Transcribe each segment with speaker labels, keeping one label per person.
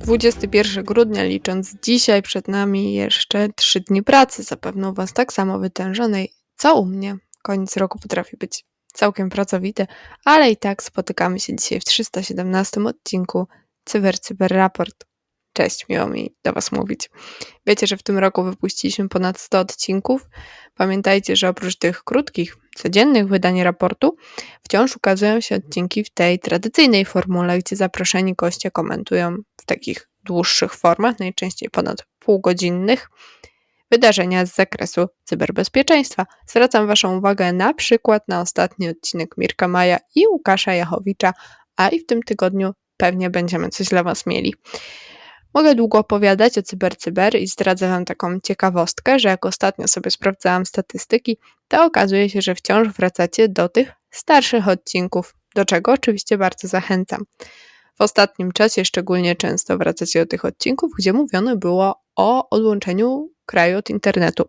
Speaker 1: 21 grudnia, licząc dzisiaj, przed nami jeszcze 3 dni pracy, zapewne u Was tak samo wytężonej, co u mnie. Koniec roku potrafi być całkiem pracowity, ale i tak spotykamy się dzisiaj w 317 odcinku Cyber Cyber Raport. Cześć, miło mi do Was mówić. Wiecie, że w tym roku wypuściliśmy ponad 100 odcinków. Pamiętajcie, że oprócz tych krótkich, codziennych wydań raportu, wciąż ukazują się odcinki w tej tradycyjnej formule, gdzie zaproszeni goście komentują w takich dłuższych formach, najczęściej ponad półgodzinnych, wydarzenia z zakresu cyberbezpieczeństwa. Zwracam Waszą uwagę na przykład na ostatni odcinek Mirka Maja i Łukasza Jachowicza, a i w tym tygodniu pewnie będziemy coś dla Was mieli. Mogę długo opowiadać o cybercyber i zdradzę Wam taką ciekawostkę, że jak ostatnio sobie sprawdzałam statystyki, to okazuje się, że wciąż wracacie do tych starszych odcinków, do czego oczywiście bardzo zachęcam. W ostatnim czasie szczególnie często wracacie do tych odcinków, gdzie mówiono było o odłączeniu kraju od internetu.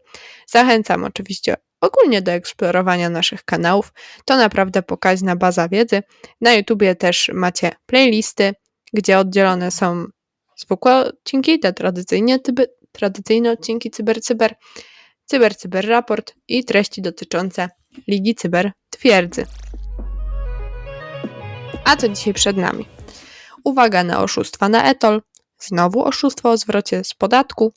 Speaker 1: Zachęcam oczywiście ogólnie do eksplorowania naszych kanałów. To naprawdę pokaźna baza wiedzy. Na YouTubie też macie playlisty, gdzie oddzielone są zwykłe odcinki, te tradycyjnie, tyby, tradycyjne odcinki Cyber Cyber, Cyber Raport i treści dotyczące Ligi Cyber Twierdzy. A co dzisiaj przed nami? Uwaga na oszustwa na etol, znowu oszustwo o zwrocie z podatku,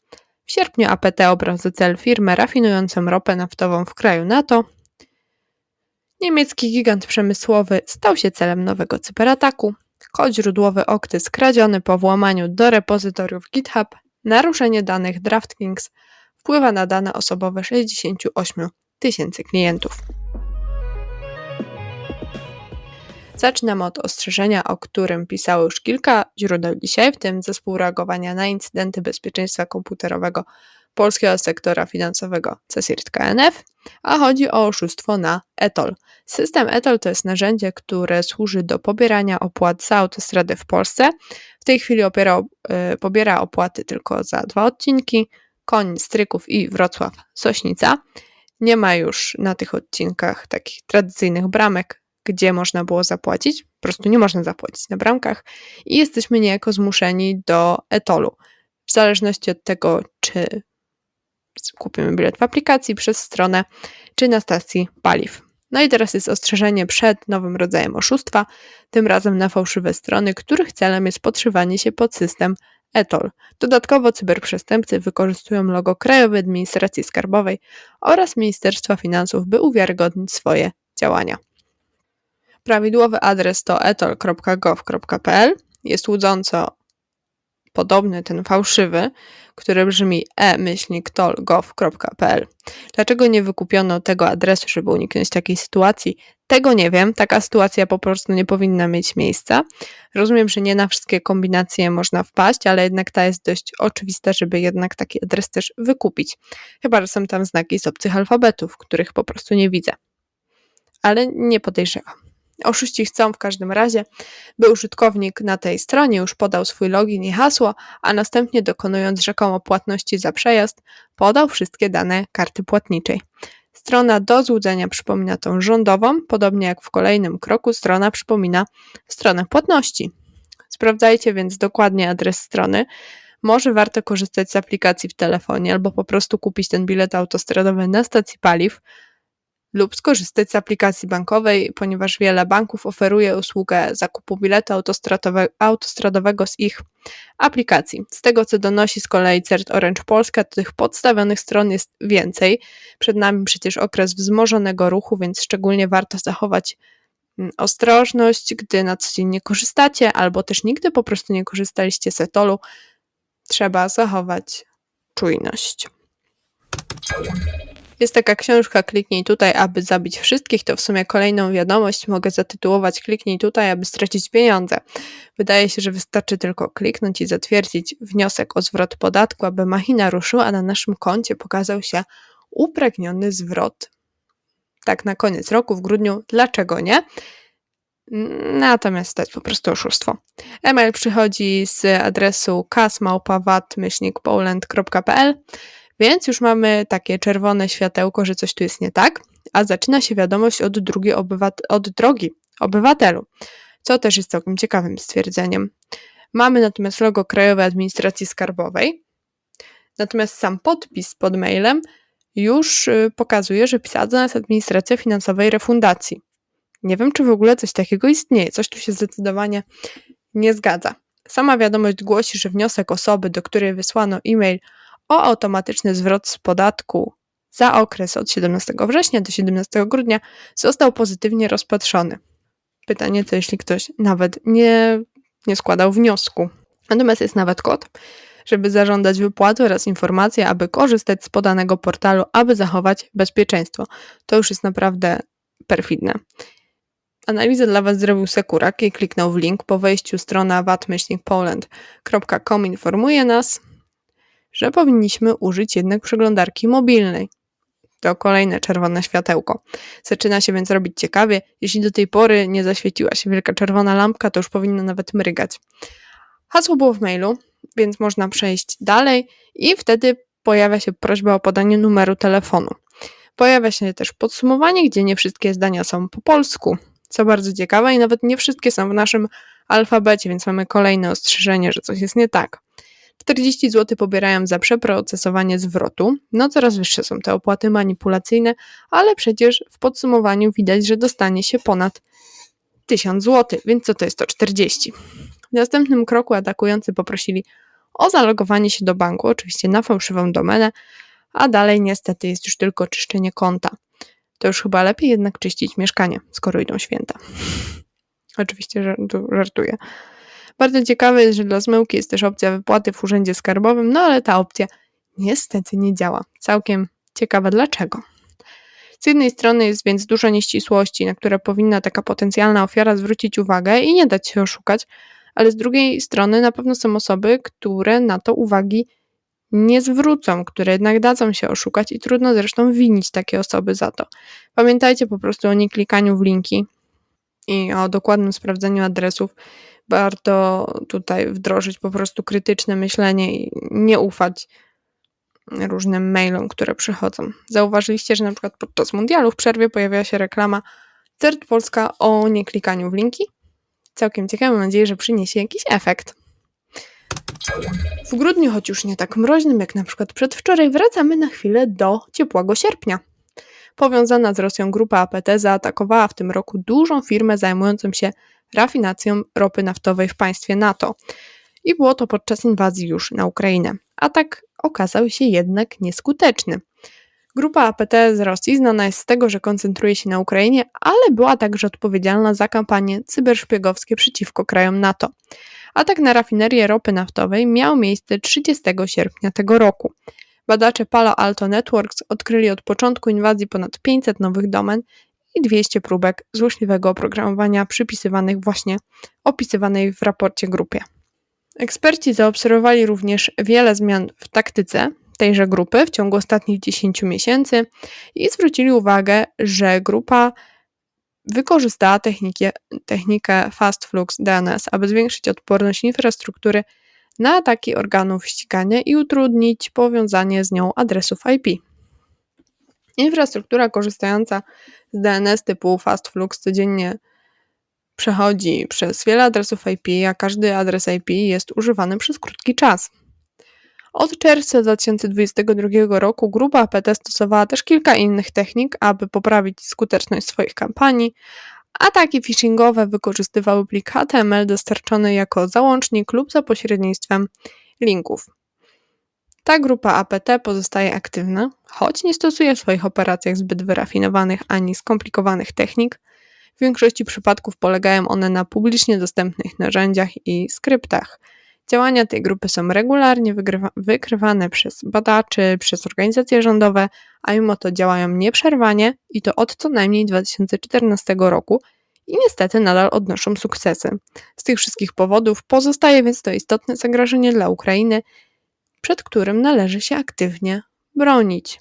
Speaker 1: w sierpniu APT obrał za cel firmę rafinującą ropę naftową w kraju NATO, niemiecki gigant przemysłowy stał się celem nowego cyberataku, kod źródłowy Okty skradziony po włamaniu do repozytoriów GitHub, naruszenie danych DraftKings wpływa na dane osobowe 68 tysięcy klientów. Zaczynamy od ostrzeżenia, o którym pisało już kilka źródeł dzisiaj, w tym zespół reagowania na incydenty bezpieczeństwa komputerowego polskiego sektora finansowego CSIRT KNF, a chodzi o oszustwo na ETOL. System ETOL to jest narzędzie, które służy do pobierania opłat za autostradę w Polsce. W tej chwili opiera, y, pobiera opłaty tylko za dwa odcinki, Koń, Stryków i Wrocław Sośnica. Nie ma już na tych odcinkach takich tradycyjnych bramek, gdzie można było zapłacić. Po prostu nie można zapłacić na bramkach i jesteśmy niejako zmuszeni do etolu. W zależności od tego, czy kupimy bilet w aplikacji przez stronę, czy na stacji paliw. No i teraz jest ostrzeżenie przed nowym rodzajem oszustwa, tym razem na fałszywe strony, których celem jest podszywanie się pod system ETOL. Dodatkowo cyberprzestępcy wykorzystują logo Krajowej Administracji Skarbowej oraz Ministerstwa Finansów, by uwiarygodnić swoje działania. Prawidłowy adres to etol.gov.pl. Jest łudząco podobny ten fałszywy, który brzmi e-tol.gov.pl. Dlaczego nie wykupiono tego adresu, żeby uniknąć takiej sytuacji? Tego nie wiem. Taka sytuacja po prostu nie powinna mieć miejsca. Rozumiem, że nie na wszystkie kombinacje można wpaść, ale jednak ta jest dość oczywista, żeby jednak taki adres też wykupić. Chyba, że są tam znaki z obcych alfabetów, których po prostu nie widzę. Ale nie podejrzewam. Oszuści chcą w każdym razie, by użytkownik na tej stronie już podał swój login i hasło, a następnie dokonując rzekomo płatności za przejazd, podał wszystkie dane karty płatniczej. Strona do złudzenia przypomina tą rządową, podobnie jak w kolejnym kroku strona przypomina stronę płatności. Sprawdzajcie więc dokładnie adres strony. Może warto korzystać z aplikacji w telefonie albo po prostu kupić ten bilet autostradowy na stacji paliw, lub skorzystać z aplikacji bankowej, ponieważ wiele banków oferuje usługę zakupu biletu autostradowego z ich aplikacji. Z tego co donosi z kolei CERT Orange Polska, to tych podstawionych stron jest więcej. Przed nami przecież okres wzmożonego ruchu, więc szczególnie warto zachować mm, ostrożność, gdy na co dzień nie korzystacie, albo też nigdy po prostu nie korzystaliście z etolu. Trzeba zachować czujność. Jest taka książka Kliknij tutaj, aby zabić wszystkich. To w sumie kolejną wiadomość mogę zatytułować Kliknij tutaj, aby stracić pieniądze. Wydaje się, że wystarczy tylko kliknąć i zatwierdzić wniosek o zwrot podatku, aby machina ruszyła, a na naszym koncie pokazał się upragniony zwrot. Tak na koniec roku, w grudniu, dlaczego nie? Natomiast to jest po prostu oszustwo. E-mail przychodzi z adresu kasmałpawat-poland.pl Więc już mamy takie czerwone światełko, że coś tu jest nie tak, a zaczyna się wiadomość od, drugiej obywat- od drogi obywatelu, co też jest całkiem ciekawym stwierdzeniem. Mamy natomiast logo Krajowej Administracji Skarbowej, natomiast sam podpis pod mailem już y, pokazuje, że pisała do nas Administracja Finansowej Refundacji. Nie wiem, czy w ogóle coś takiego istnieje. Coś tu się zdecydowanie nie zgadza. Sama wiadomość głosi, że wniosek osoby, do której wysłano e-mail o automatyczny zwrot z podatku za okres od 17 września do 17 grudnia został pozytywnie rozpatrzony. Pytanie, co jeśli ktoś nawet nie, nie składał wniosku. Natomiast jest nawet kod, żeby zażądać wypłaty oraz informacje, aby korzystać z podanego portalu, aby zachować bezpieczeństwo. To już jest naprawdę perfidne. Analizę dla Was zrobił Sekurak i kliknął w link. Po wejściu strona vat-poland.com informuje nas, że powinniśmy użyć jednak przeglądarki mobilnej. To kolejne czerwone światełko. Zaczyna się więc robić ciekawie. Jeśli do tej pory nie zaświeciła się wielka czerwona lampka, to już powinna nawet mrygać. Hasło było w mailu, więc można przejść dalej i wtedy pojawia się prośba o podanie numeru telefonu. Pojawia się też podsumowanie, gdzie nie wszystkie zdania są po polsku, co bardzo ciekawe i nawet nie wszystkie są w naszym alfabecie, więc mamy kolejne ostrzeżenie, że coś jest nie tak. 40 zł pobierają za przeprocesowanie zwrotu. No coraz wyższe są te opłaty manipulacyjne, ale przecież w podsumowaniu widać, że dostanie się ponad 1000 zł, więc co to jest to 40. W następnym kroku atakujący poprosili o zalogowanie się do banku, oczywiście na fałszywą domenę, a dalej niestety jest już tylko czyszczenie konta. To już chyba lepiej jednak czyścić mieszkanie, skoro idą święta. Oczywiście żartuję. Bardzo ciekawe jest, że dla zmyłki jest też opcja wypłaty w urzędzie skarbowym, no ale ta opcja niestety nie działa. Całkiem ciekawa dlaczego. Z jednej strony jest więc dużo nieścisłości, na które powinna taka potencjalna ofiara zwrócić uwagę i nie dać się oszukać, ale z drugiej strony na pewno są osoby, które na to uwagi nie zwrócą, które jednak dadzą się oszukać i trudno zresztą winić takie osoby za to. Pamiętajcie po prostu o nieklikaniu w linki i o dokładnym sprawdzeniu adresów. Warto tutaj wdrożyć po prostu krytyczne myślenie i nie ufać różnym mailom, które przychodzą. Zauważyliście, że na przykład podczas mundialu w przerwie pojawiła się reklama CERT Polska o nieklikaniu w linki? Całkiem ciekawe, mam nadzieję, że przyniesie jakiś efekt. W grudniu, choć już nie tak mroźnym jak na przykład przedwczoraj, wracamy na chwilę do ciepłego sierpnia. Powiązana z Rosją grupa APT zaatakowała w tym roku dużą firmę zajmującą się rafinacją ropy naftowej w państwie NATO. I było to podczas inwazji już na Ukrainę. Atak okazał się jednak nieskuteczny. Grupa APT z Rosji znana jest z tego, że koncentruje się na Ukrainie, ale była także odpowiedzialna za kampanie cyberszpiegowskie przeciwko krajom NATO. Atak na rafinerię ropy naftowej miał miejsce 30 sierpnia tego roku. Badacze Palo Alto Networks odkryli od początku inwazji ponad 500 nowych domen i 200 próbek złośliwego oprogramowania przypisywanych właśnie opisywanej w raporcie grupie. Eksperci zaobserwowali również wiele zmian w taktyce tejże grupy w ciągu ostatnich 10 miesięcy i zwrócili uwagę, że grupa wykorzystała technikę, technikę Fast Flux DNS, aby zwiększyć odporność infrastruktury na ataki organów ścigania i utrudnić powiązanie z nią adresów IP. Infrastruktura korzystająca z DNS typu Fast Flux codziennie przechodzi przez wiele adresów IP, a każdy adres IP jest używany przez krótki czas. Od czerwca 2022 roku grupa APT stosowała też kilka innych technik, aby poprawić skuteczność swoich kampanii. Ataki phishingowe wykorzystywały plik HTML dostarczony jako załącznik lub za pośrednictwem linków. Ta grupa APT pozostaje aktywna, choć nie stosuje w swoich operacjach zbyt wyrafinowanych ani skomplikowanych technik. W większości przypadków polegają one na publicznie dostępnych narzędziach i skryptach – Działania tej grupy są regularnie wykrywane przez badaczy, przez organizacje rządowe, a mimo to działają nieprzerwanie i to od co najmniej 2014 roku i niestety nadal odnoszą sukcesy. Z tych wszystkich powodów pozostaje więc to istotne zagrożenie dla Ukrainy, przed którym należy się aktywnie bronić.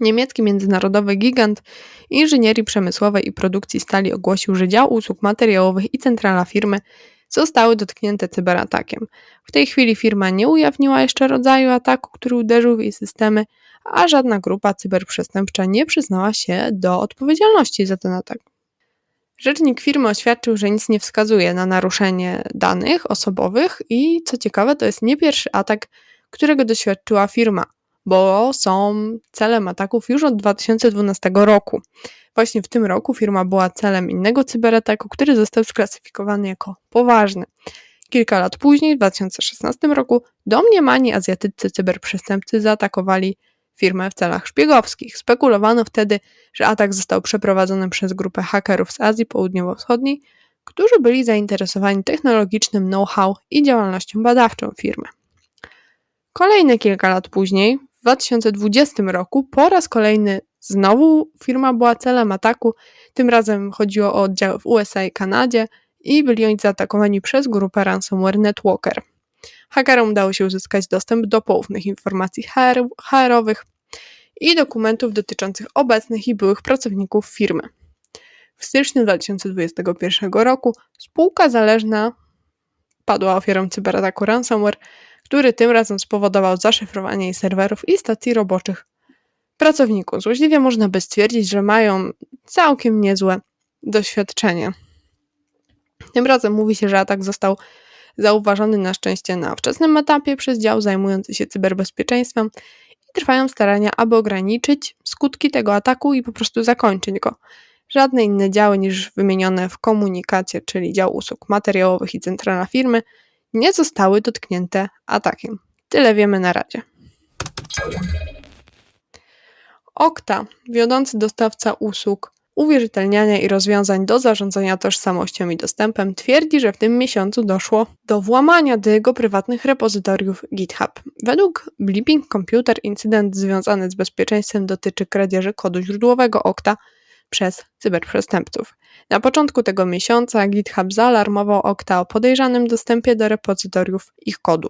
Speaker 1: Niemiecki międzynarodowy gigant inżynierii przemysłowej i produkcji stali ogłosił, że dział usług materiałowych i centrala firmy zostały dotknięte cyberatakiem. W tej chwili firma nie ujawniła jeszcze rodzaju ataku, który uderzył w jej systemy, a żadna grupa cyberprzestępcza nie przyznała się do odpowiedzialności za ten atak. Rzecznik firmy oświadczył, że nic nie wskazuje na naruszenie danych osobowych i co ciekawe, to jest nie pierwszy atak, którego doświadczyła firma, bo są celem ataków już od 2012 roku. Właśnie w tym roku firma była celem innego cyberataku, który został sklasyfikowany jako poważny. Kilka lat później, w 2016 roku, domniemani azjatyccy cyberprzestępcy zaatakowali firmę w celach szpiegowskich. Spekulowano wtedy, że atak został przeprowadzony przez grupę hakerów z Azji Południowo-Wschodniej, którzy byli zainteresowani technologicznym know-how i działalnością badawczą firmy. Kolejne kilka lat później, w 2020 roku, po raz kolejny znowu firma była celem ataku. Tym razem chodziło o oddziały w USA i Kanadzie i byli oni zaatakowani przez grupę ransomware Netwalker. Hakerom udało się uzyskać dostęp do poufnych informacji HR-owych i dokumentów dotyczących obecnych i byłych pracowników firmy. W styczniu 2021 roku spółka zależna padła ofiarą cyberataku ransomware, który tym razem spowodował zaszyfrowanie jej serwerów i stacji roboczych pracowników. Złośliwie można by stwierdzić, że mają całkiem niezłe doświadczenie. Tym razem mówi się, że atak został zauważony na szczęście na wczesnym etapie przez dział zajmujący się cyberbezpieczeństwem i trwają starania, aby ograniczyć skutki tego ataku i po prostu zakończyć go. Żadne inne działy niż wymienione w komunikacie, czyli dział usług materiałowych i centrala firmy, nie zostały dotknięte atakiem. Tyle wiemy na razie. Okta, wiodący dostawca usług uwierzytelniania i rozwiązań do zarządzania tożsamością i dostępem, twierdzi, że w tym miesiącu doszło do włamania do jego prywatnych repozytoriów GitHub. Według Blipping Computer incydent związany z bezpieczeństwem dotyczy kradzieży kodu źródłowego Okta przez cyberprzestępców. Na początku tego miesiąca GitHub zaalarmował Okta o podejrzanym dostępie do repozytoriów ich kodu.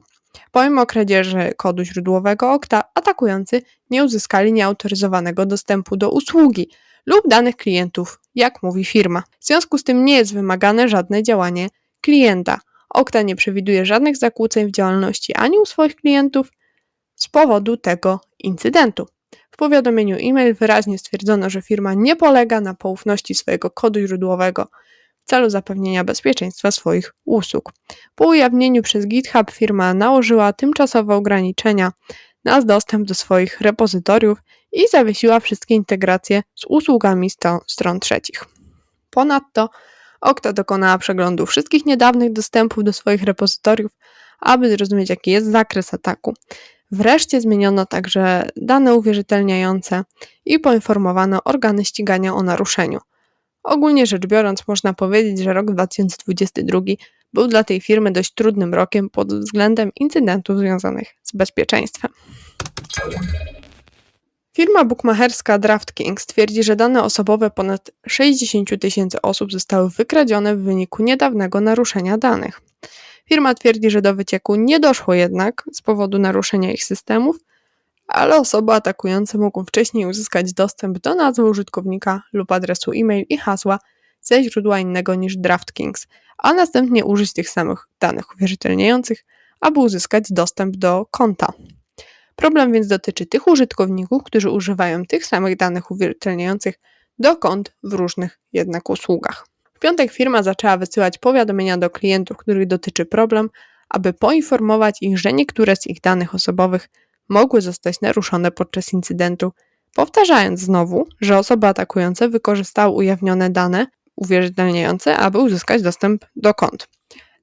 Speaker 1: Pomimo kradzieży kodu źródłowego Okta, atakujący nie uzyskali nieautoryzowanego dostępu do usługi lub danych klientów, jak mówi firma. W związku z tym nie jest wymagane żadne działanie klienta. Okta nie przewiduje żadnych zakłóceń w działalności ani u swoich klientów z powodu tego incydentu. W powiadomieniu e-mail wyraźnie stwierdzono, że firma nie polega na poufności swojego kodu źródłowego w celu zapewnienia bezpieczeństwa swoich usług. Po ujawnieniu przez GitHub firma nałożyła tymczasowe ograniczenia na dostęp do swoich repozytoriów i zawiesiła wszystkie integracje z usługami stron trzecich. Ponadto Okta dokonała przeglądu wszystkich niedawnych dostępów do swoich repozytoriów, aby zrozumieć, jaki jest zakres ataku. Wreszcie zmieniono także dane uwierzytelniające i poinformowano organy ścigania o naruszeniu. Ogólnie rzecz biorąc, można powiedzieć, że rok 2022 był dla tej firmy dość trudnym rokiem pod względem incydentów związanych z bezpieczeństwem. Firma bukmacherska DraftKings twierdzi, że dane osobowe ponad 60 tysięcy osób zostały wykradzione w wyniku niedawnego naruszenia danych. Firma twierdzi, że do wycieku nie doszło jednak z powodu naruszenia ich systemów, ale osoby atakujące mogą wcześniej uzyskać dostęp do nazwy użytkownika lub adresu e-mail i hasła ze źródła innego niż DraftKings, a następnie użyć tych samych danych uwierzytelniających, aby uzyskać dostęp do konta. Problem więc dotyczy tych użytkowników, którzy używają tych samych danych uwierzytelniających do kont w różnych jednak usługach. W piątek firma zaczęła wysyłać powiadomienia do klientów, których dotyczy problem, aby poinformować ich, że niektóre z ich danych osobowych mogły zostać naruszone podczas incydentu, powtarzając znowu, że osoby atakujące wykorzystały ujawnione dane uwierzytelniające, aby uzyskać dostęp do kont.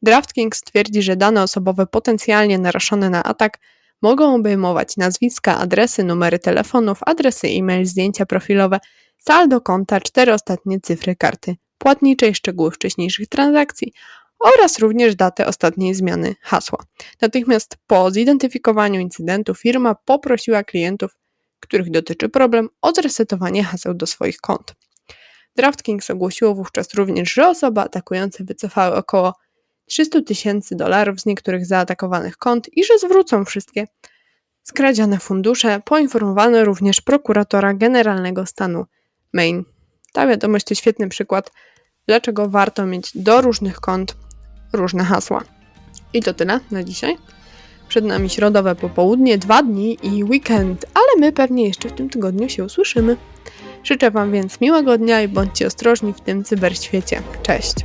Speaker 1: DraftKings twierdzi, że dane osobowe potencjalnie naruszone na atak mogą obejmować nazwiska, adresy, numery telefonów, adresy e-mail, zdjęcia profilowe, saldo konta, cztery ostatnie cyfry karty płatniczej, szczegóły wcześniejszych transakcji oraz również datę ostatniej zmiany hasła. Natychmiast po zidentyfikowaniu incydentu firma poprosiła klientów, których dotyczy problem, o zresetowanie haseł do swoich kont. DraftKings ogłosiło wówczas również, że osoby atakujące wycofały około 300 tysięcy dolarów z niektórych zaatakowanych kont i że zwrócą wszystkie skradzione fundusze. Poinformowano również prokuratora generalnego stanu Maine. Ta wiadomość to świetny przykład, dlaczego warto mieć do różnych kont różne hasła. I to tyle na dzisiaj. Przed nami środowe popołudnie, dwa dni i weekend, ale my pewnie jeszcze w tym tygodniu się usłyszymy. Życzę Wam więc miłego dnia i bądźcie ostrożni w tym cyberświecie. Cześć!